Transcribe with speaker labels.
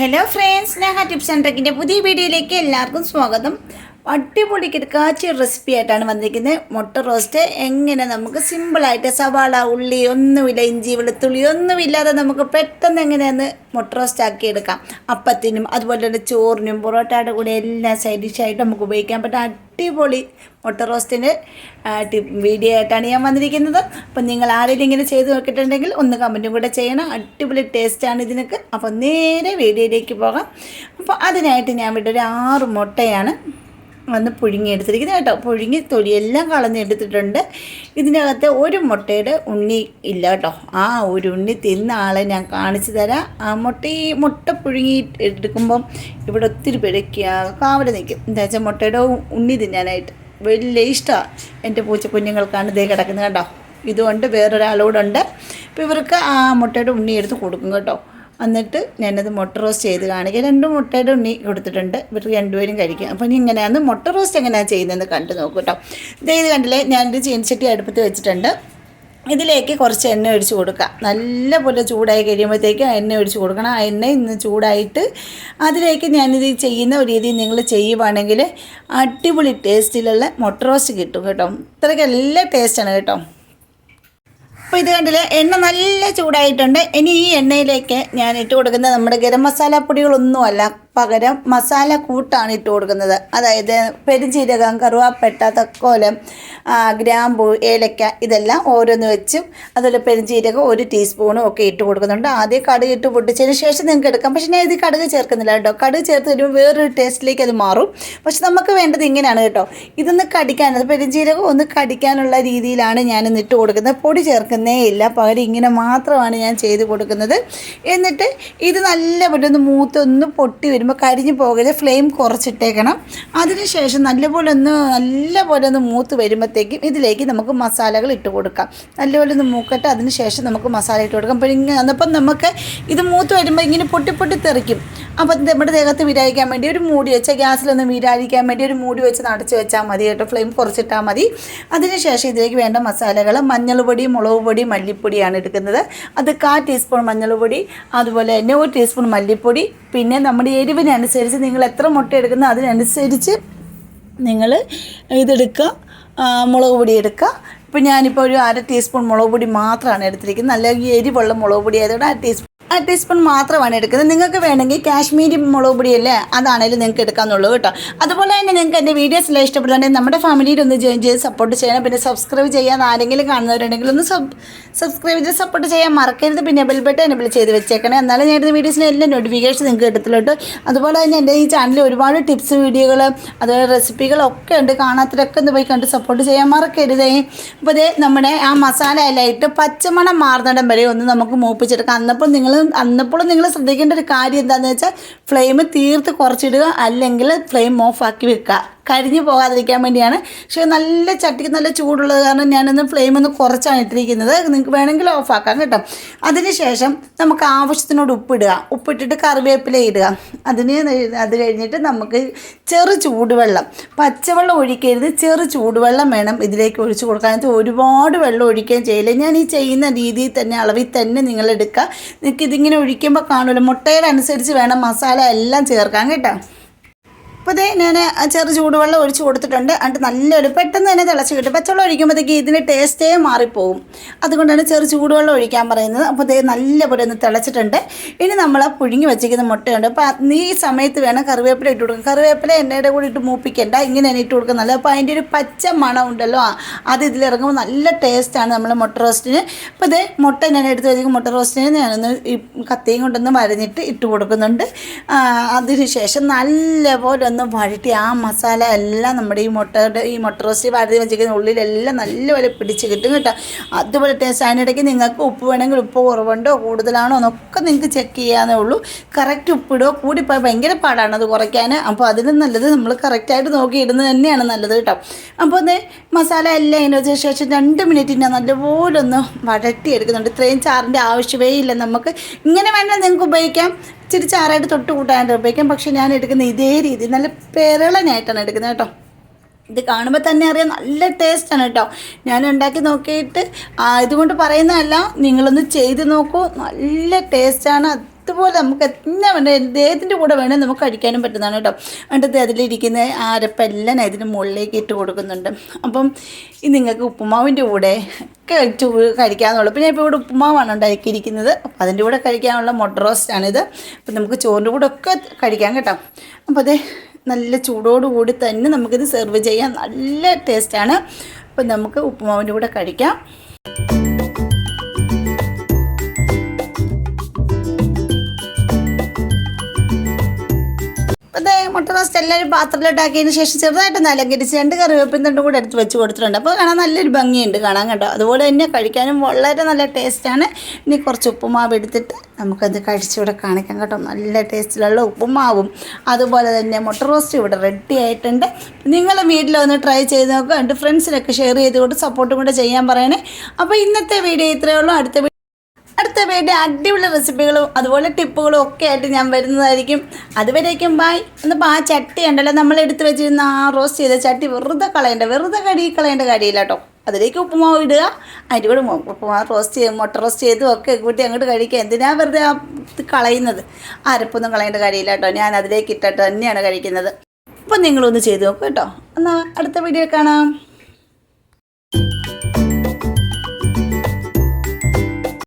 Speaker 1: Hello friends Sneha tips and ട്രക്കിന്റെ പുതിയ വീഡിയോയിലേക്ക് എല്ലാവർക്കും സ്വാഗതം. അടിപൊളി കിടക്കാച്ചി റെസിപ്പി ആയിട്ടാണ് വന്നിരിക്കുന്നത്. മുട്ട റോസ്റ്റ് എങ്ങനെ നമുക്ക് സിമ്പിളായിട്ട് സവാള ഉള്ളി ഒന്നുമില്ല ഇഞ്ചി വെളുത്തുള്ളി ഒന്നുമില്ലാതെ നമുക്ക് പെട്ടെന്ന് എങ്ങനെയാന്ന് മുട്ട റോസ്റ്റ് ആക്കി എടുക്കാം. അപ്പത്തിനും അതുപോലെ തന്നെ ചോറിനും പൊറോട്ടയുടെ കൂടെ എല്ലാ സൈഡ് ഡിഷായിട്ട് നമുക്ക് ഉപയോഗിക്കാൻ പറ്റും. അടിപൊളി മുട്ട റോസ്റ്റിന്റെ വീഡിയോ ആയിട്ടാണ് ഞാൻ വന്നിരിക്കുന്നത്. അപ്പം നിങ്ങൾ ആരെങ്കിലും ഇങ്ങനെ ചെയ്ത് നോക്കിയിട്ടുണ്ടെങ്കിൽ ഒന്ന് കമന്റും കൂടെ ചെയ്യണം. അടിപൊളി ടേസ്റ്റാണ് ഇതിനൊക്കെ. അപ്പോൾ നേരെ വീഡിയോയിലേക്ക് പോകാം. അപ്പോൾ അതിനായിട്ട് ഞാൻ ഇവിടെ ഒരു ആറ് മുട്ടയാണ് വന്ന് പുഴുങ്ങിയെടുത്തിരിക്കുന്നത് കേട്ടോ. പുഴുങ്ങി തൊലിയെല്ലാം കളഞ്ഞെടുത്തിട്ടുണ്ട്. ഇതിനകത്ത് ഒരു മുട്ടയുടെ ഉണ്ണി ഇല്ല കേട്ടോ. ആ ഒരു ഉണ്ണി തിന്ന ആളെ ഞാൻ കാണിച്ചു തരാം. ആ മുട്ട ഈ മുട്ട പുഴുങ്ങി എടുക്കുമ്പം ഇവിടെ ഒത്തിരി പേരൊക്കെ കാവല നിൽക്കും. എന്താ വെച്ചാൽ മുട്ടയുടെ ഉണ്ണി തിന്നാനായിട്ട്. വലിയ ഇഷ്ടമാണ് എന്റെ പൂച്ച കുഞ്ഞുങ്ങൾക്കാണ് ഇതേ കിടക്കുന്നത് കേട്ടോ. ഇതുകൊണ്ട് വേറൊരാളോടുണ്ട്. അപ്പോൾ ഇവർക്ക് ആ മുട്ടയുടെ ഉണ്ണി എടുത്ത് കൊടുക്കും കേട്ടോ. എന്നിട്ട് ഞാനത് മുട്ട റോസ്റ്റ് ചെയ്ത് കാണിക്കാം. രണ്ട് മുട്ടയുടെ ഉണ്ണി കൊടുത്തിട്ടുണ്ട്. ഇവർ രണ്ടുപേരും കഴിക്കും. അപ്പോൾ ഇനി ഇങ്ങനെയാണ് മുട്ട റോസ്റ്റ് എങ്ങനെയാണ് ചെയ്യുന്നതെന്ന് കണ്ടു നോക്കൂ കേട്ടോ ഇതേ കണ്ടില്ലേ? ഞാനൊരു ചീനച്ചട്ടി അടുപ്പത്ത് വെച്ചിട്ടുണ്ട്. ഇതിലേക്ക് കുറച്ച് എണ്ണ ഒഴിച്ച് കൊടുക്കുക. നല്ലപോലെ ചൂടായി കഴിയുമ്പോഴത്തേക്ക് എണ്ണ ഒഴിച്ച് കൊടുക്കണം. ആ എണ്ണ ഇന്ന് ചൂടായിട്ട് അതിലേക്ക് ഞാനിത് ചെയ്യുന്ന ഒരു രീതി നിങ്ങൾ ചെയ്യുവാണെങ്കിൽ അടിപൊളി ടേസ്റ്റിലുള്ള മുട്ട റോസ്റ്റ് കിട്ടും കേട്ടോ. ഇത്രയ്ക്ക് നല്ല ടേസ്റ്റാണ് കേട്ടോ. അപ്പോൾ ഇത് കണ്ടില്ലേ എണ്ണ നല്ല ചൂടായിട്ടുണ്ട്. ഇനി ഈ എണ്ണയിലേക്ക് ഞാൻ ഇട്ട് കൊടുക്കുന്നത് നമ്മുടെ ഗരം മസാല പൊടികളൊന്നുമല്ല. പകരം മസാല കൂട്ടാണ് ഇട്ട് കൊടുക്കുന്നത്. അതായത് പെരുംജീരകം കറുവാപ്പട്ട തക്കോലം ഗ്രാമ്പു ഏലക്ക ഇതെല്ലാം ഓരോന്ന് വെച്ചും അതുപോലെ പെരുംജീരകം ഒരു ടീസ്പൂണും ഒക്കെ ഇട്ട് കൊടുക്കുന്നുണ്ട്. ആദ്യം കടുക് ഇട്ട് പൊട്ടിച്ചതിന് ശേഷം നിങ്ങൾക്ക് എടുക്കാം. പക്ഷേ ഞാൻ ഇത് കടുക് ചേർക്കുന്നില്ല കേട്ടോ. കടുക് ചേർത്ത് വരുമ്പോൾ വേറൊരു ടേസ്റ്റിലേക്ക് അത് മാറും. പക്ഷെ നമുക്ക് വേണ്ടത് ഇങ്ങനെയാണ് കേട്ടോ. ഇതൊന്ന് കടിക്കാൻ അത് പെരുംജീരകം ഒന്ന് കടിക്കാനുള്ള രീതിയിലാണ് ഞാനിന്ന് ഇട്ട് കൊടുക്കുന്നത്. പൊടി ചേർക്കുന്നേ ഇല്ല. പകരം ഇങ്ങനെ മാത്രമാണ് ഞാൻ ചെയ്ത് കൊടുക്കുന്നത്. എന്നിട്ട് ഇത് നല്ലപോലെ ഒന്ന് മൂത്തൊന്ന് പൊട്ടി വരുമ്പോൾ കരിഞ്ഞു പോകരുത്. ഫ്ലെയിം കുറച്ചിട്ടേക്കണം. അതിനുശേഷം നല്ലപോലെ ഒന്ന് നല്ലപോലെ ഒന്ന് മൂത്ത് വരുമ്പോഴത്തേക്കും ഇതിലേക്ക് നമുക്ക് മസാലകൾ ഇട്ട് കൊടുക്കാം. നല്ലപോലെ ഒന്ന് മൂക്കട്ടെ അതിന് ശേഷം നമുക്ക് മസാല ഇട്ട് കൊടുക്കാം. അപ്പോൾ ഇങ്ങനെ അപ്പം നമുക്ക് ഇത് മൂത്ത് വരുമ്പോൾ ഇങ്ങനെ പൊട്ടി പൊട്ടി തെറിക്കും. അപ്പം നമ്മുടെ ദേഹത്ത് വിരായിക്കാൻ വേണ്ടി ഒരു മൂടി വെച്ച ഗ്യാസിലൊന്ന് വിരായിക്കാൻ വേണ്ടി ഒരു മൂടി വെച്ച് നടച്ച് വെച്ചാൽ മതി കേട്ടോ. ഫ്ലെയിം കുറച്ചിട്ടാൽ മതി. അതിനുശേഷം ഇതിലേക്ക് വേണ്ട മസാലകൾ മഞ്ഞൾ പൊടി മുളക് പൊടി മല്ലിപ്പൊടിയാണ് എടുക്കുന്നത്. അത് കാ ടീസ്പൂൺ മഞ്ഞൾ പൊടി അതുപോലെ തന്നെ ഒരു ടീസ്പൂൺ മല്ലിപ്പൊടി. പിന്നെ നമ്മുടെ എരിവിനനുസരിച്ച് നിങ്ങൾ എത്ര മുട്ട എടുക്കുന്നു അതിനനുസരിച്ച് നിങ്ങൾ ഇതെടുക്കുക. മുളക് പൊടി എടുക്കുക. ഇപ്പം ഞാനിപ്പോൾ ഒരു അര ടീസ്പൂൺ മുളക് പൊടി മാത്രമാണ് എടുത്തിരിക്കുന്നത്. നല്ല എരിവുള്ള മുളക് പൊടി ആയതുകൊണ്ട് അര ടീസ്പൂൺ ടീസ്പൂൺ മാത്രമാണ് എടുക്കുന്നത്. നിങ്ങൾക്ക് വേണമെങ്കിൽ കാശ്മീരി മുളക് പൊടിയല്ലേ അതാണെങ്കിലും നിങ്ങൾക്ക് എടുക്കാമെന്നുള്ളൂ കേട്ടോ. അതുപോലെ തന്നെ നിങ്ങൾക്ക് എന്റെ വീഡിയോസ് എല്ലാം ഇഷ്ടപ്പെടുന്നുണ്ടെങ്കിൽ നമ്മുടെ ഫാമിലിയിൽ ഒന്ന് ജോയിൻ ചെയ്ത് സപ്പോർട്ട് ചെയ്യണം. പിന്നെ സബ്സ്ക്രൈബ് ചെയ്യാൻ ആരെങ്കിലും കാണുന്നവരുണ്ടെങ്കിൽ ഒന്ന് സബ് സബ്സ്ക്രൈബ് ചെയ്ത് സപ്പോർട്ട് ചെയ്യാൻ മറക്കരുത്. പിന്നെ ബെൽ ബട്ടൺ എനബിൾ ചെയ്ത് വെച്ചേക്കണേ. എന്നാലും ഞാൻ ഇടുന്ന വീഡിയോസിന് എല്ലാം നോട്ടിഫിക്കേഷൻ നിങ്ങൾക്ക് കിട്ടത്തുള്ളൂ അതുപോലെ തന്നെ എന്റെ ഈ ചാനലിൽ ഒരുപാട് ടിപ്സ് വീഡിയോകൾ അതുപോലെ റെസിപ്പികളൊക്കെ ഉണ്ട്. കാണാത്തവരൊക്കെ ഒന്ന് പോയി കണ്ട് സപ്പോർട്ട് ചെയ്യാൻ മറക്കരുതേ. അപ്പോൾ ഇതേ നമ്മുടെ ആ മസാല എല്ലാം ഇട്ട് പച്ചമണം മാറുന്നിടം വരെ ഒന്ന് നമുക്ക് മൂപ്പിച്ചെടുക്കാം. അന്നപ്പോൾ നിങ്ങൾ അന്നപ്പോൾ നിങ്ങൾ ശ്രദ്ധിക്കേണ്ട ഒരു കാര്യം എന്താണെന്ന് വെച്ചാൽ ഫ്ലെയിം തീർത്ത് കുറച്ചിടുക അല്ലെങ്കിൽ ഫ്ലെയിം ഓഫ് ആക്കി വെക്കുക. കരിഞ്ഞു പോകാതിരിക്കാൻ വേണ്ടിയാണ്. പക്ഷേ നല്ല ചട്ടിക്ക് നല്ല ചൂടുള്ളത് കാരണം ഞാനൊന്ന് ഫ്ലെയിം ഒന്ന് കുറച്ചാണ് ഇട്ടിരിക്കുന്നത്. നിങ്ങൾക്ക് വേണമെങ്കിൽ ഓഫ് ആക്കാം കേട്ടോ. അതിനുശേഷം നമുക്ക് ആവശ്യത്തിനോട് ഉപ്പിടുക. ഉപ്പിട്ടിട്ട് കറിവേപ്പില ഇടുക. അതിന് അത് കഴിഞ്ഞിട്ട് നമുക്ക് ചെറു ചൂടുവെള്ളം പച്ചവെള്ളം ഒഴിക്കരുത്. ചെറു ചൂടുവെള്ളം വേണം ഇതിലേക്ക് ഒഴിച്ചു കൊടുക്കാൻ. ഒരുപാട് വെള്ളം ഒഴിക്കുകയും ചെയ്യില്ല. ഞാൻ ഈ ചെയ്യുന്ന രീതിയിൽ തന്നെ അളവിൽ തന്നെ നിങ്ങൾ എടുക്കുക. നിങ്ങൾക്ക് ഇതിങ്ങനെ ഒഴിക്കുമ്പോൾ കാണുമല്ലോ മുട്ടയുടെ അനുസരിച്ച് വേണം മസാല എല്ലാം ചേർക്കാൻ കേട്ടോ. അപ്പോൾ ഇതേ ഞാൻ ചെറു ചൂടുവെള്ളം ഒഴിച്ച് കൊടുത്തിട്ടുണ്ട്. എന്നിട്ട് നല്ലൊരു പെട്ടെന്ന് തന്നെ തിളച്ച് കിട്ടും. പച്ചവെള്ളം ഒഴിക്കുമ്പോഴത്തേക്ക് ഇതിന്റെ ടേസ്റ്റേ മാറിപ്പോവും. അതുകൊണ്ടാണ് ചെറു ചൂടുവെള്ളം ഒഴിക്കാൻ പറയുന്നത്. അപ്പോൾ ഇതേ നല്ലപോലെ ഒന്ന് തിളച്ചിട്ടുണ്ട്. ഇനി നമ്മൾ ആ പുഴുങ്ങി വെച്ചിരിക്കുന്ന മുട്ടയുണ്ട്. അപ്പോൾ ഈ സമയത്ത് വേണം കറിവേപ്പില ഇട്ട് കൊടുക്കുക കറിവേപ്പില എണ്ണയുടെ കൂടി ഇട്ട് മൂപ്പിക്കണ്ട. ഇങ്ങനെ തന്നെ ഇട്ട് കൊടുക്കുക നല്ലത്. അപ്പോൾ അതിന്റെ ഒരു പച്ച മണം ഉണ്ടല്ലോ. അത് ഇതിലിറങ്ങുമ്പോൾ നല്ല ടേസ്റ്റാണ് നമ്മൾ മുട്ട റോസ്റ്റിന് അപ്പോൾ ഇതേ മുട്ട ഞാൻ എടുത്ത് വെച്ചിരിക്കുന്ന മുട്ട റോസ്റ്റിന് ഞാനൊന്ന് ഈ കത്തിയും കൊണ്ടൊന്ന് വരഞ്ഞിട്ട് ഇട്ട് കൊടുക്കുന്നുണ്ട്. അതിനുശേഷം നല്ലപോലെ ഒന്ന് വഴറ്റി ആ മസാല എല്ലാം നമ്മുടെ ഈ മുട്ടയുടെ ഈ മുട്ട റോസ്റ്റ് വരതി വെച്ചിരിക്കുന്ന ഉള്ളിലെല്ലാം നല്ലപോലെ പിടിച്ച് കിട്ടും കേട്ടോ. അതുപോലെ ടേസ്റ്റ് അതിനിടയ്ക്ക് നിങ്ങൾക്ക് ഉപ്പ് വേണമെങ്കിൽ ഉപ്പ് കുറവുണ്ടോ കൂടുതലാണോ എന്നൊക്കെ നിങ്ങൾക്ക് ചെക്ക് ചെയ്യാന്നേ ഉള്ളൂ. കറക്റ്റ് ഉപ്പിടുക കൂടിപ്പോയി ഭയങ്കര പാടാണ് അത് കുറയ്ക്കാൻ അപ്പോൾ അതിലും നല്ലത് നമ്മൾ കറക്റ്റായിട്ട് നോക്കി ഇടുന്നത് തന്നെയാണ് നല്ലത് കേട്ടോ. അപ്പോൾ അതേ മസാല എല്ലാം അതിന് ശേഷം രണ്ട് മിനിറ്റ് ഞാൻ നല്ലപോലെ ഒന്ന് വഴറ്റി എടുക്കുന്നുണ്ട് ഇത്രയും ചാറിന്റെ ആവശ്യമേ ഇല്ല. നമുക്ക് ഇങ്ങനെ വേണമെങ്കിൽ നിങ്ങൾക്ക് ഉപയോഗിക്കാം. ഇച്ചിരി ചാറായിട്ട് തൊട്ട് കൂട്ടാനായിട്ട് ഉപയോഗിക്കാം. പക്ഷേ ഞാൻ എടുക്കുന്ന ഇതേ രീതി നല്ല പെരളനായിട്ടാണ് എടുക്കുന്നത് കേട്ടോ. ഇത് കാണുമ്പോൾ തന്നെ അറിയാം നല്ല ടേസ്റ്റാണ് കേട്ടോ. ഞാൻ ഉണ്ടാക്കി നോക്കിയിട്ട് ഇതുകൊണ്ട് പറയുന്നതല്ല നിങ്ങളൊന്ന് ചെയ്ത് നോക്കൂ. നല്ല ടേസ്റ്റാണ് ഇതുപോലെ നമുക്ക് എന്നാ വേണ്ട ഏതിന്റെ കൂടെ വേണേൽ നമുക്ക് കഴിക്കാനും പറ്റുന്നതാണ് കേട്ടോ. എന്നിട്ട് അതിലിരിക്കുന്ന അരപ്പെല്ലാം ഞാൻ ഇതിന് മുകളിലേക്ക് ഇട്ട് കൊടുക്കുന്നുണ്ട്. അപ്പം ഇത് നിങ്ങൾക്ക് ഉപ്പുമാവിന്റെ കൂടെ കഴിച്ചു കഴിക്കാമെന്നുള്ളൂ പിന്നെ ഇപ്പോൾ ഇവിടെ ഉപ്പുമാവാണ് ഉണ്ടാക്കിയിരിക്കുന്നത്. അപ്പോൾ അതിന്റെ കൂടെ കഴിക്കാനുള്ള മുട്ട റോസ്റ്റാണിത് അപ്പം നമുക്ക് ചോറിന്റെ കൂടെ ഒക്കെ കഴിക്കാം കേട്ടോ. അപ്പോൾ അതെ നല്ല ചൂടോടുകൂടി തന്നെ നമുക്കിത് സെർവ് ചെയ്യാം. നല്ല ടേസ്റ്റാണ് അപ്പം നമുക്ക് ഉപ്പുമാവിന്റെ കൂടെ കഴിക്കാം. മുട്ട റോസ്റ്റ് എല്ലാവരും പാത്രത്തിലോട്ടാക്കിയതിന് ശേഷം ചെറുതായിട്ട് അലങ്കരിച്ച് രണ്ട് കറിവേപ്പിൻ തണ്ടും കൂടെ എടുത്ത് വെച്ച് കൊടുത്തിട്ടുണ്ട്. അപ്പോൾ കാണാൻ നല്ലൊരു ഭംഗിയുണ്ട് കാണാൻ കേട്ടോ. അതുപോലെ തന്നെ കഴിക്കാനും വളരെ നല്ല ടേസ്റ്റാണ് ഇനി കുറച്ച് ഉപ്പുമാവ് എടുത്തിട്ട് നമുക്കത് കഴിച്ചിവിടെ കാണിക്കാം കേട്ടോ. നല്ല ടേസ്റ്റിലുള്ള ഉപ്പുമാവും. അതുപോലെ തന്നെ മുട്ട റോസ്റ്റ് ഇവിടെ റെഡി ആയിട്ടുണ്ട്. നിങ്ങൾ വീട്ടിലൊന്ന് ട്രൈ ചെയ്ത് നോക്കുക എന്റെ ഫ്രണ്ട്സിനൊക്കെ ഷെയർ ചെയ്തുകൊണ്ട് സപ്പോർട്ടും കൂടെ ചെയ്യാൻ പറയണേ. അപ്പോൾ ഇന്നത്തെ വീഡിയോ ഇത്രയേ ഉള്ളൂ. അടുത്ത അടുത്ത വീഡിയോ അടിപൊളി റെസിപ്പികളും അതുപോലെ ടിപ്പുകളും ഒക്കെ ആയിട്ട് ഞാൻ വരുന്നതായിരിക്കും. അതുവരേക്കും ബായ് എന്നിപ്പോൾ ആ ചട്ടി ഉണ്ടല്ലോ നമ്മൾ എടുത്ത് വെച്ചിരുന്ന ആ റോസ്റ്റ് ചെയ്ത ചട്ടി വെറുതെ കളയേണ്ട വെറുതെ കടി കളയേണ്ട കാര്യമില്ല കേട്ടോ അതിലേക്ക് ഉപ്പുമാവ് ഇടുക. മു- ഉപ്പുമാവ് റോസ്റ്റ് ചെയ്ത് മുട്ട റോസ്റ്റ് ചെയ്തും ഒക്കെ കൂട്ടി അങ്ങോട്ട് കഴിക്കുക. എന്തിനാ വെറുതെ ആ കളയുന്നത്? അരപ്പൊന്നും കളയേണ്ട കാര്യമില്ല കേട്ടോ ഞാൻ അതിലേക്ക് ഇട്ടിട്ട് തന്നെയാണ് കഴിക്കുന്നത്. അപ്പം നിങ്ങളൊന്ന് ചെയ്ത് നോക്കൂ കേട്ടോ എന്നാൽ അടുത്ത വീഡിയോ കാണാം.